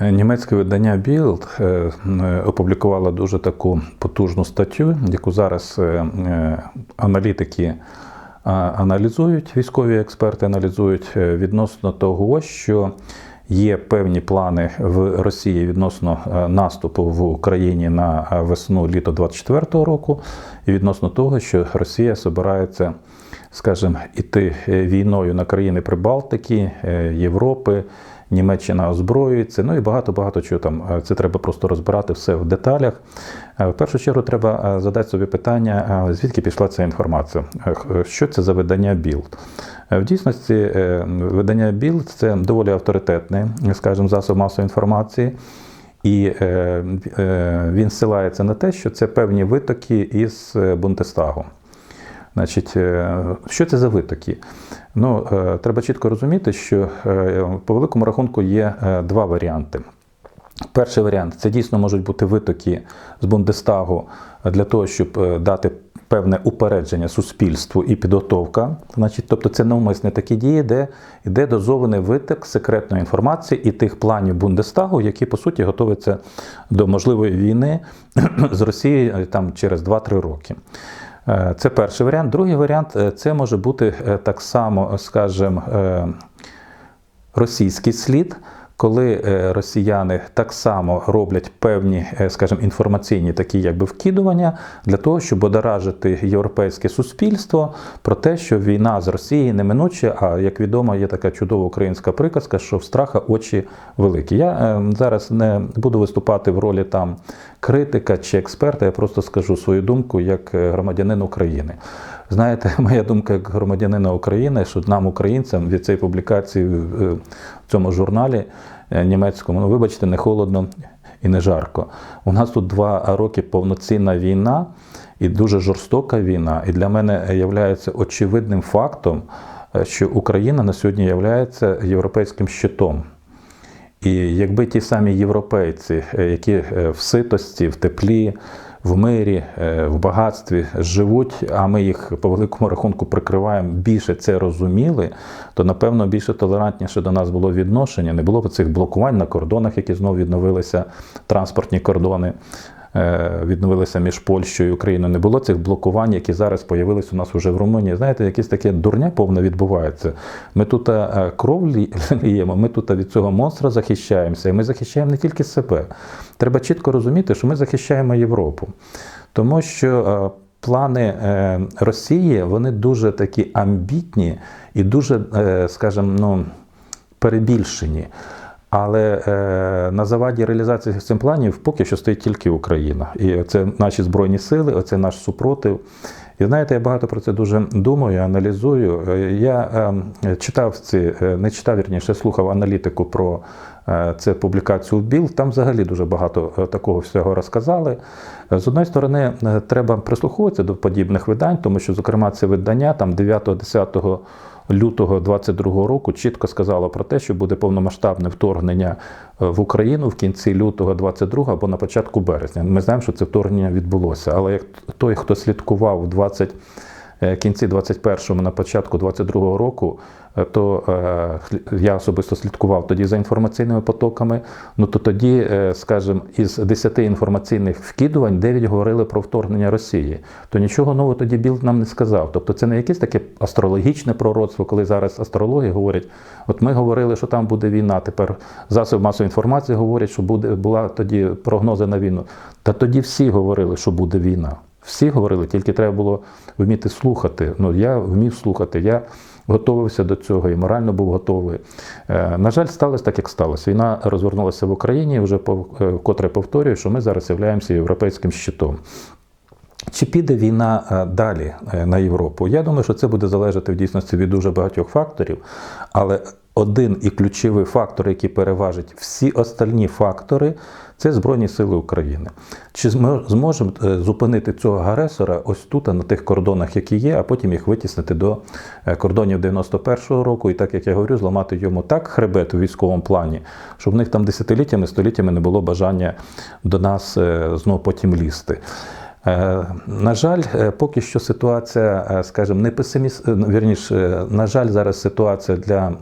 Е, Німецьке видання Bild е, е, опублікувало дуже таку потужну статтю, яку зараз аналітики аналізують, військові експерти аналізують відносно того, що є певні плани в Росії відносно наступу в Україні на весну літо 24-го року, і відносно того, що Росія збирається, скажімо, іти е, війною на країни Прибалтики, е, Європи. Німеччина озброюється, ну і багато-багато чого там. Е, Це треба просто розбирати все в деталях. В першу чергу треба задати собі питання, звідки пішла ця інформація. Що це за видання Білд? В дійсності видання Білд це доволі авторитетний, скажімо, засоб масової інформації. І він ссилається на те, що це певні витоки із Бундестагу. Значить, е, що це за витоки? Ну, е, треба чітко розуміти, що е, по великому рахунку є два варіанти. Перший варіант це дійсно можуть бути витоки з Бундестагу для того, щоб дати певне упередження суспільству і підготовка. Значить, тобто це навмисне такі дії, де йде дозований виток секретної інформації і тих планів Бундестагу, які по суті готуються до можливої війни з Росією там через 2-3 роки. Е, Це перший варіант. Другий варіант е, це може бути е, так само, скажімо, російський слід, коли е, росіяни так само роблять певні, е, скажімо, інформаційні такі якби вкидування для того, щоб одоражити європейське суспільство про те, що війна з Росією неминуче, а як відомо, є така чудова українська приказка, що в страха очі великі. Я е, зараз не буду виступати в ролі там критика чи експерта, я просто скажу свою думку як громадянин України. Знаєте, моя думка як громадянина України, що нам, українцям, від цієї публікації в е, цьому журналі е, німецькому, ну вибачте, не холодно і не жарко. У нас тут два роки повноцінна війна і дуже жорстока війна. І для мене є очевидним фактом, е, що Україна на сьогодні є європейським щитом. І якби ті самі європейці, які в ситості, в теплі, в мирі, е, в багатстві живуть, а ми їх по великому рахунку прикриваємо, більше це розуміли, то напевно більше толерантніше до нас було відношення. Не було б цих блокувань на кордонах, які знову відновилися, транспортні кордони. Е, Відновилися між Польщею і Україною. Не було цих блокувань, які зараз з'явилися у нас уже в Румунії. Знаєте, якесь таке дурня повне відбувається. Ми тут е, кров лі- ліємо, ми тут від цього монстра захищаємося, і ми захищаємо не тільки себе. Треба чітко розуміти, що ми захищаємо Європу. Тому що е, плани е, Росії вони дуже такі амбітні і дуже, е, скажімо, ну, перебільшені. Але е, на заваді реалізації цих планів поки що стоїть тільки Україна. І це наші збройні сили, оце наш супротив. І знаєте, я багато про це дуже думаю, аналізую. Е, Я е, читав ці, е, не читав вірніше, слухав аналітику про е, це публікацію БІЛ. Там взагалі дуже багато е, такого всього розказали. З одної сторони, треба прислуховуватися до подібних видань, тому що, зокрема, це видання там 9-10 лютого 22 року чітко сказала про те, що буде повномасштабне вторгнення е, в Україну в кінці лютого 22 або на початку березня. Ми знаємо, що це вторгнення відбулося. Але як той, хто слідкував в 20 е, кінці 21-му, на початку 22-го року, то е, я особисто слідкував тоді за інформаційними потоками. Ну то тоді, е, скажімо, із 10 інформаційних вкидувань 9 говорили про вторгнення Росії. То нічого нового тоді Білд нам не сказав. Тобто це не якесь таке астрологічне пророцтво, коли зараз астрологи говорять, от ми говорили, що там буде війна. Тепер засоби масової інформації говорять, що буде була тоді прогнози на війну. Та тоді всі говорили, що буде війна. Всі говорили, тільки треба було вміти слухати. Ну я вмів слухати. Я готувався до цього і морально був готовий. Е, На жаль, сталося так, як сталося. Війна розвернулася в Україні. Вже е, вкотре повторюю, що ми зараз являємося європейським щитом. Чи піде війна е, далі на Європу? Я думаю, що це буде залежати в дійсності від дуже багатьох факторів, але один і ключовий фактор, який переважить всі остальні фактори, це Збройні Сили України. Чи змо- зможемо е, зупинити цього агресора ось тут, на тих кордонах, які є, а потім їх витіснити до е, кордонів 91-го року, і так як я говорю, зламати йому так хребет у військовому плані, щоб в них там десятиліттями, століттями не було бажання до нас е, знову потім лізти. Е, На жаль, е, поки що ситуація, е, скажімо, не песиміст... е, вірніше, на жаль, зараз ситуація для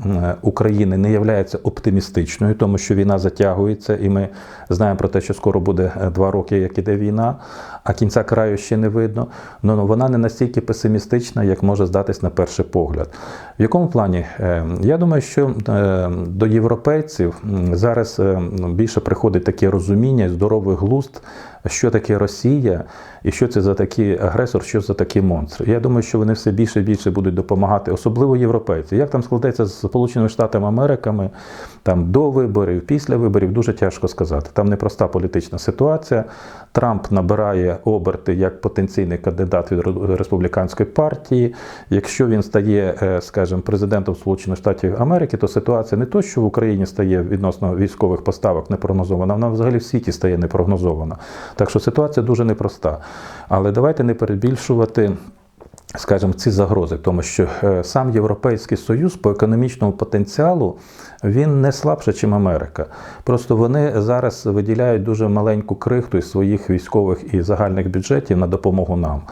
України не є оптимістичною, тому що війна затягується, і ми знаємо про те, що скоро буде два роки, як іде війна, а кінця краю ще не видно. Ну, вона не настільки песимістична, як може здатись на перший погляд. В якому плані? Я думаю, що до європейців зараз більше приходить таке розуміння, здоровий глузд, що таке Росія і що це за такий агресор, що за такий монстр. Я думаю, що вони все більше і більше будуть допомагати, особливо європейці. Як там складеться з Сполученими Штатами Америками, там до виборів, після виборів, дуже тяжко сказати. Там непроста політична ситуація. Трамп набирає оберти як потенційний кандидат від республіканської партії. Якщо він стає, е, скажімо, президентом Сполучених Штатів Америки, то ситуація не то, що в Україні стає відносно військових поставок непрогнозована, вона взагалі в світі стає непрогнозована. Так що ситуація дуже непроста. Але давайте не перебільшувати. Скажімо, ці загрози, тому що е, сам Європейський Союз по економічному потенціалу він не слабше, ніж Америка. Просто вони зараз виділяють дуже маленьку крихту із своїх військових і загальних бюджетів на допомогу нам.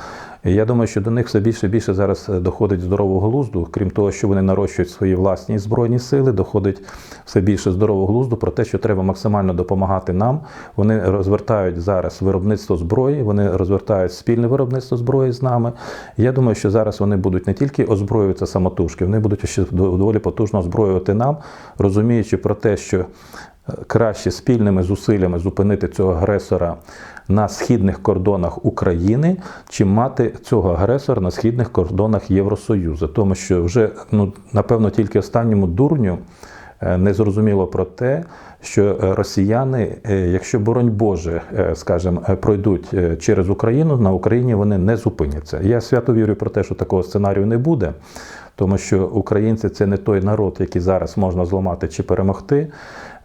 Я думаю, що до них все більше і більше зараз е, доходить здорового глузду, крім того, що вони нарощують свої власні збройні сили, доходить все більше здорового глузду про те, що треба максимально допомагати нам. Вони розвертають зараз виробництво зброї, вони розвертають спільне виробництво зброї з нами. Я думаю, що зараз вони будуть не тільки озброюватися самотужки, вони будуть ще доволі потужно озброювати нам, розуміючи про те, що краще спільними зусиллями зупинити цього агресора на східних кордонах України, чим мати цього агресора на східних кордонах Євросоюзу. Тому що вже ну напевно тільки останньому дурню е, не зрозуміло про те, що е, росіяни, е, якщо боронь Боже, скажімо, пройдуть через Україну, на Україні вони не зупиняться. Я свято вірю про те, що такого сценарію не буде. Тому що українці це не той народ, який зараз можна зламати чи перемогти.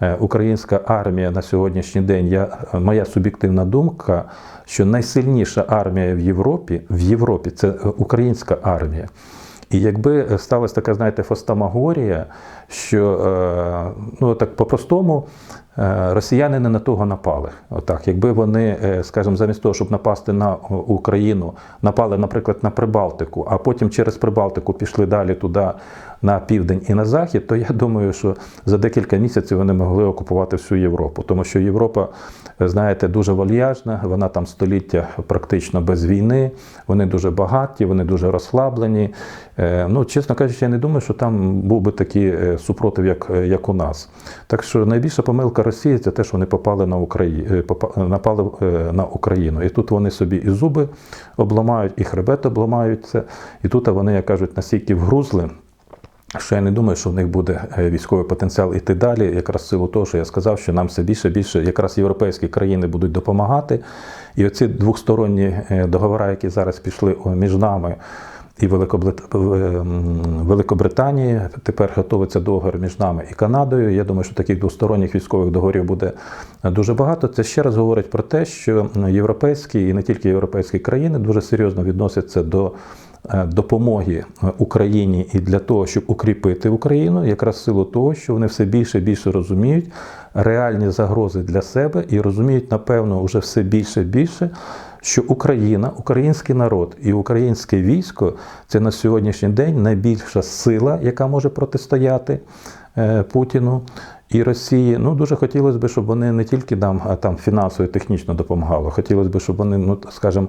Е, Українська армія на сьогоднішній день, я, моя суб'єктивна думка, що найсильніша армія в Європі в Європі це українська армія. І якби сталася така, знаєте, фостамагорія, що е, ну так по-простому е, росіяни не на того напали. Отак, якби вони, скажімо, замість того, щоб напасти на Україну, напали, наприклад, на Прибалтику, а потім через Прибалтику пішли далі туди на південь і на захід, то я думаю, що за декілька місяців вони могли окупувати всю Європу, тому що Європа, знаєте, дуже вальяжна, вона там століття практично без війни, вони дуже багаті, вони дуже розслаблені. Е, Ну, чесно кажучи, я не думаю, що там був би такий е, супротив, як, як у нас. Так що найбільша помилка Росії це те, що вони попали на Україну, напали е, на Україну. І тут вони собі і зуби обламають, і хребет обламаються. І тут вони, як кажуть, настільки вгрузли. Що я не думаю, що в них буде е, військовий потенціал іти далі, якраз в силу того, що я сказав, що нам все більше і більше якраз європейські країни будуть допомагати. І оці двосторонні е, договори, які зараз пішли між нами і Великобританією, тепер готується договір між нами і Канадою. Я думаю, що таких двосторонніх військових договорів буде дуже багато. Це ще раз говорить про те, що європейські і не тільки європейські країни дуже серйозно відносяться до. Допомоги Україні і для того, щоб укріпити Україну, якраз в силу того, що вони все більше і більше розуміють реальні загрози для себе і розуміють, напевно, вже все більше і більше, що Україна, український народ і українське військо це на сьогоднішній день найбільша сила, яка може протистояти Путіну. І Росії, ну дуже хотілося б, щоб вони не тільки нам там фінансово і технічно допомагали. Хотілося б, щоб вони, ну скажімо,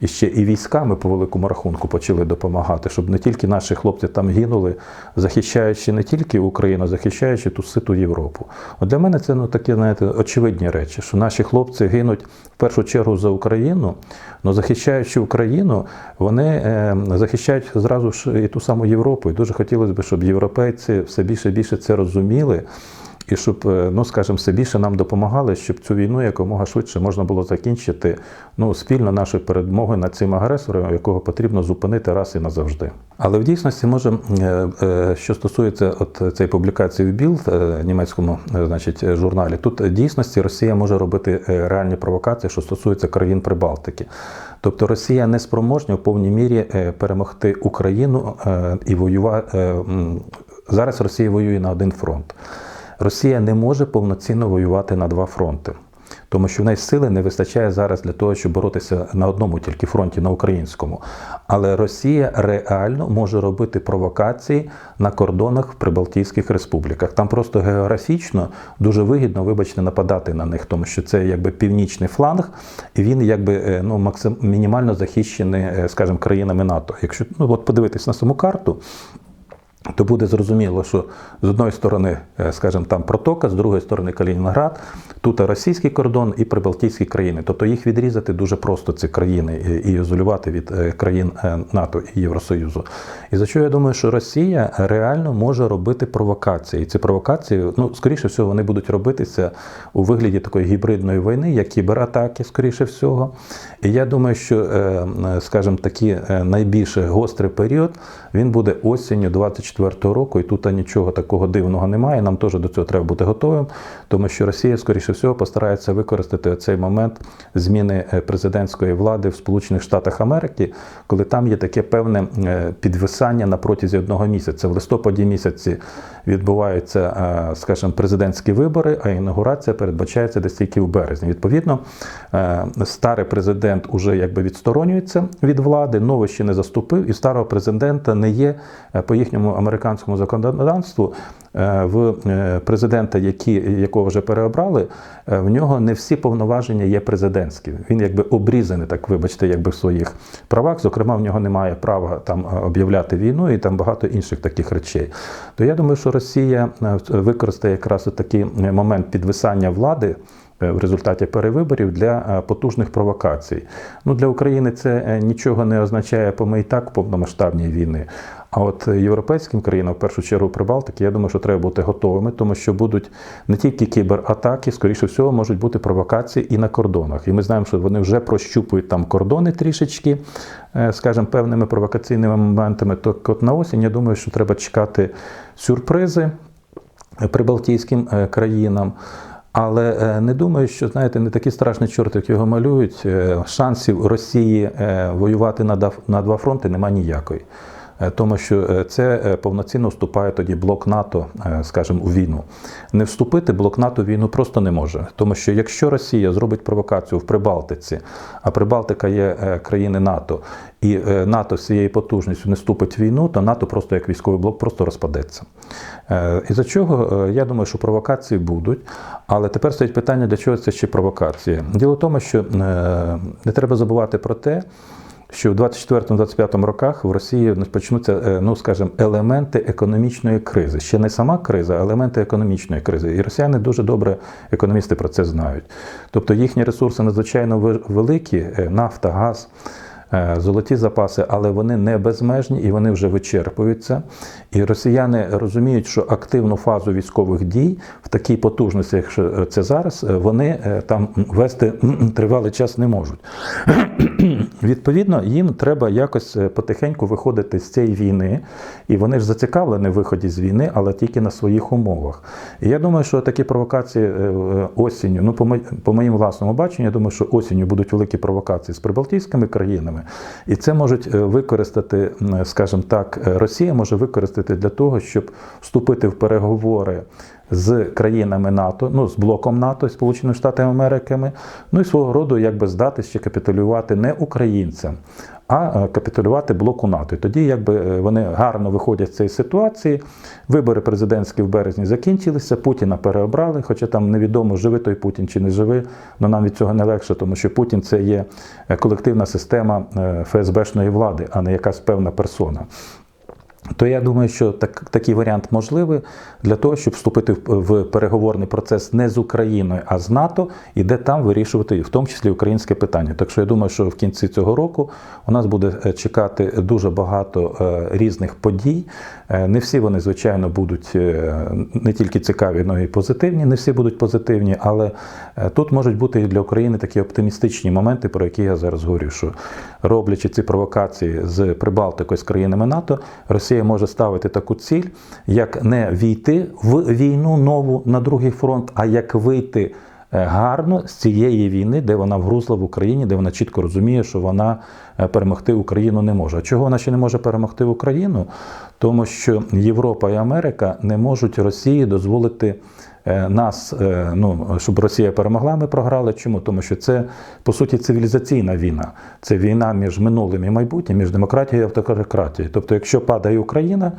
іще і військами по великому рахунку почали допомагати, щоб не тільки наші хлопці там гинули, захищаючи не тільки Україну, захищаючи ту ситу Європу. От для мене це ну такі, знаєте, очевидні речі, що наші хлопці гинуть в першу чергу за Україну, але захищаючи Україну, вони е, захищають зразу ж і ту саму Європу. І дуже хотілося б, щоб європейці все більше і більше це розуміли. І щоб, ну скажімо, все більше нам допомагали, щоб цю війну якомога швидше можна було закінчити ну, спільно нашої перемоги над цим агресором, якого потрібно зупинити раз і назавжди. Але в дійсності може, що стосується от цієї публікації в Білд, німецькому значить, журналі, тут в дійсності Росія може робити реальні провокації, що стосується країн Прибалтики. Тобто Росія не спроможна в повній мірі перемогти Україну і воювати. Зараз Росія воює на один фронт. Росія не може повноцінно воювати на два фронти. тому що в неї сили не вистачає зараз для того, щоб боротися на одному тільки фронті, на українському. Але Росія реально може робити провокації на кордонах в Прибалтійських республіках. Там просто географічно дуже вигідно, вибачте, нападати на них, тому що це якби північний фланг, і він якби е, ну максим мінімально захищений, е, скажімо, країнами НАТО. Якщо ну от подивитись на саму карту. То буде зрозуміло, що з одної сторони, е, скажімо, там протока, з другої сторони Калінінград, тут російський кордон і прибалтійські країни. Тобто їх відрізати дуже просто ці країни і ізолювати від е, країн е, НАТО і Євросоюзу. І за що я думаю, що Росія реально може робити провокації. І ці провокації, ну скоріше всього, вони будуть робитися у вигляді такої гібридної війни, як кібератаки, скоріше всього. І я думаю, що, скажімо, такий найбільш гострий період він буде осінню 24 року, і тут нічого такого дивного немає. Нам теж до цього треба бути готовим, тому що Росія, скоріше всього, постарається використати цей момент зміни президентської влади в Сполучених Штатах Америки, коли там є таке певне підвисання на протязі одного місяця. В листопаді місяці відбуваються, скажімо, президентські вибори, а інаугурація передбачається десь тільки в березні. Відповідно, старий президент уже якби відсторонюється від влади, новий ще не заступив, і старого президента не є по їхньому американському законодавству в президента, які, якого вже переобрали, в нього не всі повноваження є президентські. Він якби обрізаний, так вибачте, якби в своїх правах. Зокрема, в нього немає права там об'являти війну і там багато інших таких речей. То я думаю, що Росія використає якраз такий момент підвисання влади. В результаті перевиборів для потужних провокацій. Ну для України це нічого не означає по і так повномасштабній війни. А от європейським країнам, в першу чергу Прибалтики, я думаю, що треба бути готовими, тому що будуть не тільки кібератаки, скоріше всього, можуть бути провокації і на кордонах. І ми знаємо, що вони вже прощупують там кордони трішечки, скажімо, певними провокаційними моментами. То от на осінь, я думаю, що треба чекати сюрпризи прибалтійським країнам. Але не думаю, що знаєте, не такий страшний чорт, як його малюють. Шансів Росії воювати на два фронти немає ніякої. Тому що це повноцінно вступає тоді блок НАТО, скажімо, у війну. Не вступити блок НАТО в війну просто не може. Тому що якщо Росія зробить провокацію в Прибалтиці, а Прибалтика є країни НАТО, і НАТО цією потужністю не вступить в війну, то НАТО просто як військовий блок просто розпадеться. І за чого я думаю, що провокації будуть. Але тепер стоїть питання, для чого це ще провокація. Діло в тому, що не треба забувати про те, що в 24-25 роках в Росії почнуться, ну скажімо, елементи економічної кризи. Ще не сама криза, а елементи економічної кризи. І росіяни дуже добре, економісти про це знають. Тобто їхні ресурси надзвичайно великі, нафта, газ. Золоті запаси, але вони не безмежні і вони вже вичерпуються. І росіяни розуміють, що активну фазу військових дій в такій потужності, якщо це зараз, вони там вести тривалий час не можуть. Відповідно, їм треба якось потихеньку виходити з цієї війни, і вони ж зацікавлені в виході з війни, але тільки на своїх умовах. І я думаю, що такі провокації осінню, ну по, по моїм власному баченню, я думаю, що осінню будуть великі провокації з прибалтійськими країнами, і це можуть використати, скажімо так, Росія може використати для того, щоб вступити в переговори з країнами НАТО, ну з блоком НАТО, Сполученими Штатами Америки, ну і свого роду якби здатись чи капітулювати не українцям, а капітулювати блоку НАТО. І тоді, якби вони гарно виходять з цієї ситуації. Вибори президентські в березні закінчилися, Путіна переобрали, хоча там невідомо, живий той Путін чи не живий, але нам від цього не легше, тому що Путін це є колективна система ФСБшної влади, а не якась певна персона. То я думаю, що так, такий варіант можливий для того, щоб вступити в, переговорний процес не з Україною, а з НАТО, і де там вирішувати, в тому числі українське питання. Так що я думаю, що в кінці цього року у нас буде чекати дуже багато е, різних подій. Е, не всі вони, звичайно, будуть е, не тільки цікаві, але й позитивні. Не всі будуть позитивні, але е, тут можуть бути і для України такі оптимістичні моменти, про які я зараз говорю, що роблячи ці провокації з Прибалтикою з країнами НАТО, Росія може ставити таку ціль, як не війти в війну нову на другий фронт, а як вийти гарно з цієї війни, де вона вгрузла в Україні, де вона чітко розуміє, що вона перемогти Україну не може. А чого вона ще не може перемогти Україну? Тому що Європа і Америка не можуть Росії дозволити е, нас, е, ну, щоб Росія перемогла, ми програли. Чому? Тому що це по суті цивілізаційна війна. Це війна між минулим і майбутнім, між демократією і автократією. Тобто, якщо падає Україна,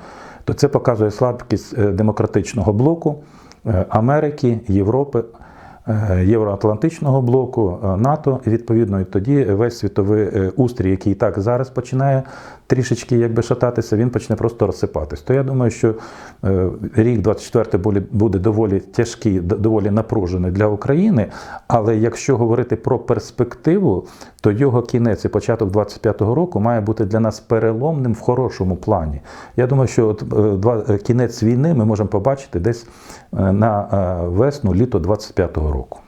то це показує слабкість е, демократичного блоку е, Америки, Європи. Е, Євроатлантичного блоку, е, НАТО, відповідно, і тоді весь світовий е, устрій, який і так зараз починає трішечки якби шататися, він почне просто розсипатись. То я думаю, що рік 24 буде- доволі тяжкий, доволі напружений для України. Але якщо говорити про перспективу, то його кінець і початок 25-го року має бути для нас переломним в хорошому плані. Я думаю, що от, кінець війни ми можемо побачити десь на весну, літо 25-го року.